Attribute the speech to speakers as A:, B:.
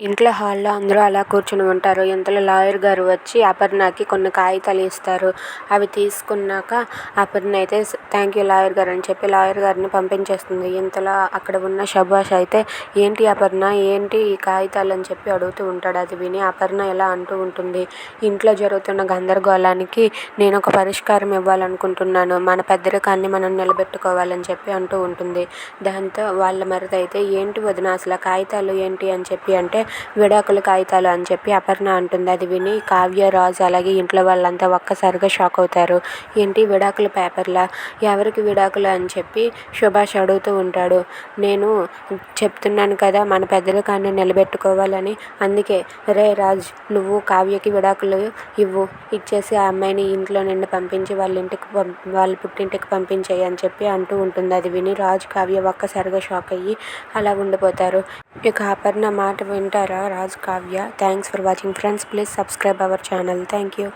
A: ఇంట్లో హాల్లో అందరూ అలా కూర్చుని ఉంటారు. ఇంతలో లాయర్ గారు వచ్చి అపర్ణకి కొన్ని కాగితాలు ఇస్తారు. అవి తీసుకున్నాక అపర్ణ అయితే థ్యాంక్ యూ లాయర్ గారు అని చెప్పి లాయర్ గారిని పంపించేస్తుంది. ఇంతలో అక్కడ ఉన్న శభాష్ అయితే ఏంటి అపర్ణ? ఏంటి ఈ కాగితాలు? అని చెప్పి అడుగుతూ ఉంటాడు. అది విని అపర్ణ ఇలా అంటూ ఉంటుంది. ఇంట్లో జరుగుతున్న గందరగోళానికి నేను ఒక పరిష్కారం ఇవ్వాలనుకుంటున్నాను. మన పెద్దరికాన్ని మనం నిలబెట్టుకోవాలని చెప్పి అంటూ ఉంటుంది. దాంతో వాళ్ళ మరిది అయితే ఏంటి వదిన? అసలు కాగితాలు ఏంటి? అని చెప్పి అంటే విడాకుల కాగితాలు అని చెప్పి అపర్ణ అంటుంది. అది విని కావ్య రాజు అలాగే ఇంట్లో వాళ్ళంతా ఒక్కసారిగా షాక్ అవుతారు. ఏంటి విడాకుల పేపర్లా? ఎవరికి విడాకులు అని చెప్పి సుభాష్ అడుగుతూ ఉంటాడు. నేను చెప్తున్నాను కదా మన పెద్దలు కానీ నిలబెట్టుకోవాలని. అందుకే రే రాజ్ నువ్వు కావ్యకి విడాకులు ఇవ్వు. ఇచ్చేసి ఆ అమ్మాయిని ఇంట్లో నుండి పంపించి వాళ్ళ ఇంటికి పంపి వాళ్ళ పుట్టింటికి పంపించేయి అని చెప్పి అంటూ ఉంటుంది. అది విని రాజు కావ్య ఒక్కసారిగా షాక్ అయ్యి అలా ఉండిపోతారు. ఇక అపర్ణ మాట Tara Raj Kavya. Thanks for watching friends. Please subscribe our channel. Thank you.